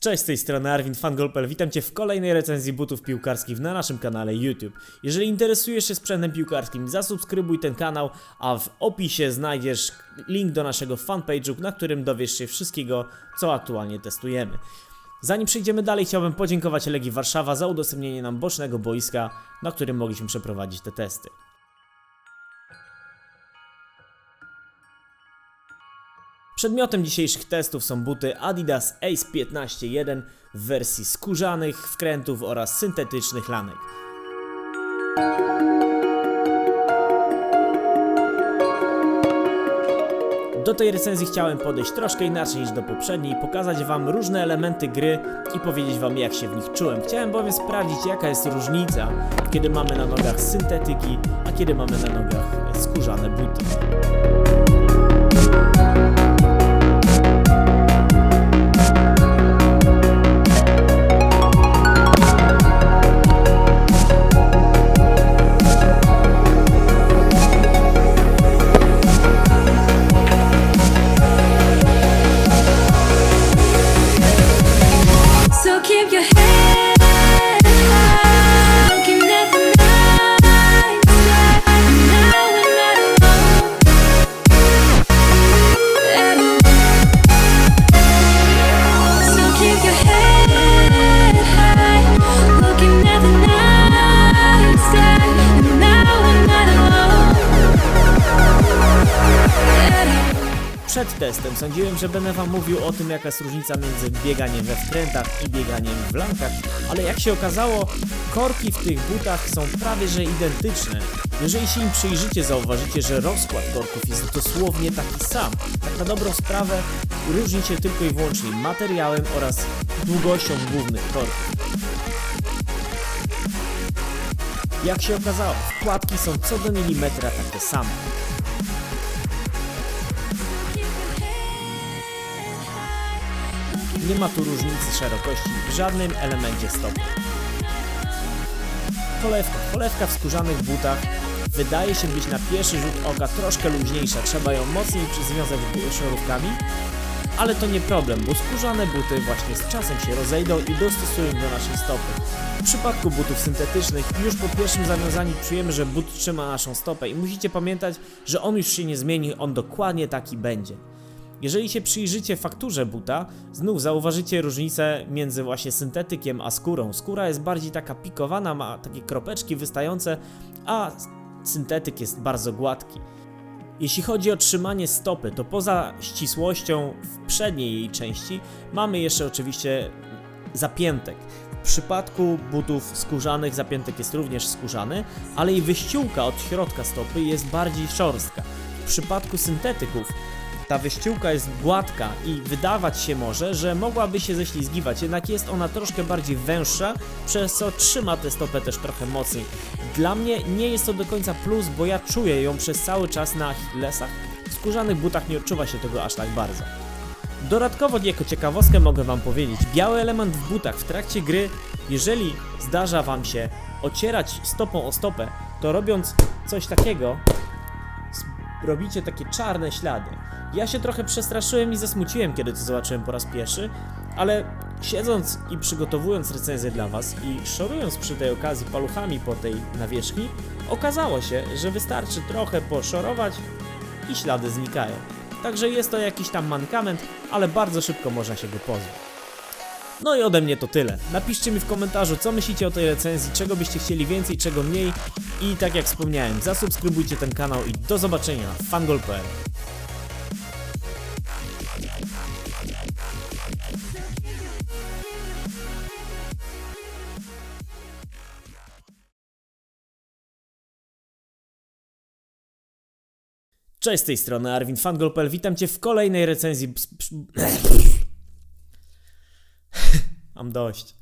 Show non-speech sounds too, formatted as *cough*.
Cześć, z tej strony Arwin Fangolpel, witam Cię w kolejnej recenzji butów piłkarskich na naszym kanale YouTube. Jeżeli interesujesz się sprzętem piłkarskim, zasubskrybuj ten kanał, a w opisie znajdziesz link do naszego fanpage'u, na którym dowiesz się wszystkiego, co aktualnie testujemy. Zanim przejdziemy dalej, chciałbym podziękować Legii Warszawa za udostępnienie nam bocznego boiska, na którym mogliśmy przeprowadzić te testy. Przedmiotem dzisiejszych testów są buty Adidas Ace 15.1 w wersji skórzanych wkrętów oraz syntetycznych lanek. Do tej recenzji chciałem podejść troszkę inaczej niż do poprzedniej, pokazać Wam różne elementy gry i powiedzieć Wam jak się w nich czułem. Chciałem bowiem sprawdzić jaka jest różnica, kiedy mamy na nogach syntetyki, a kiedy mamy na nogach skórzane buty. Przed testem sądziłem, że będę Wam mówił o tym, jaka jest różnica między bieganiem we wkrętach i bieganiem w lankach, ale jak się okazało, korki w tych butach są prawie że identyczne. Jeżeli się im przyjrzycie, zauważycie, że rozkład korków jest dosłownie taki sam. Tak na dobrą sprawę różni się tylko i wyłącznie materiałem oraz długością głównych korków. Jak się okazało, wkładki są co do milimetra takie same. Nie ma tu różnicy szerokości w żadnym elemencie stopy. Polewka. Polewka w skórzanych butach wydaje się być na pierwszy rzut oka troszkę luźniejsza. Trzeba ją mocniej związać bu- sznurówkami, ale to nie problem, bo skórzane buty właśnie z czasem się rozejdą i dostosują do naszej stopy. W przypadku butów syntetycznych już po pierwszym zawiązaniu czujemy, że but trzyma naszą stopę i musicie pamiętać, że on już się nie zmieni, on dokładnie taki będzie. Jeżeli się przyjrzycie fakturze buta, znów zauważycie różnicę między właśnie syntetykiem a skórą. Skóra jest bardziej taka pikowana, ma takie kropeczki wystające, a syntetyk jest bardzo gładki. Jeśli chodzi o trzymanie stopy, to poza ścisłością w przedniej jej części mamy jeszcze oczywiście zapiętek. W przypadku butów skórzanych zapiętek jest również skórzany, ale i wyściółka od środka stopy jest bardziej szorstka. W przypadku syntetyków ta wyściółka jest gładka i wydawać się może, że mogłaby się ześlizgiwać, jednak jest ona troszkę bardziej węższa, przez co trzyma tę stopę też trochę mocniej. Dla mnie nie jest to do końca plus, bo ja czuję ją przez cały czas na Achillesach. W skórzanych butach nie odczuwa się tego aż tak bardzo. Dodatkowo jako ciekawostkę mogę Wam powiedzieć, biały element w butach w trakcie gry, jeżeli zdarza Wam się ocierać stopą o stopę, to robiąc coś takiego, robicie takie czarne ślady. Ja się trochę przestraszyłem i zasmuciłem, kiedy to zobaczyłem po raz pierwszy, ale siedząc i przygotowując recenzję dla Was i szorując przy tej okazji paluchami po tej nawierzchni, okazało się, że wystarczy trochę poszorować i ślady znikają. Także jest to jakiś tam mankament, ale bardzo szybko można się go pozbyć. No i ode mnie to tyle. Napiszcie mi w komentarzu, co myślicie o tej recenzji, czego byście chcieli więcej, czego mniej. I tak jak wspomniałem, zasubskrybujcie ten kanał i do zobaczenia na fangol.pl. Cześć z tej strony Arwin Fangolpel, witam Cię w kolejnej recenzji... *laughs* Mam dość.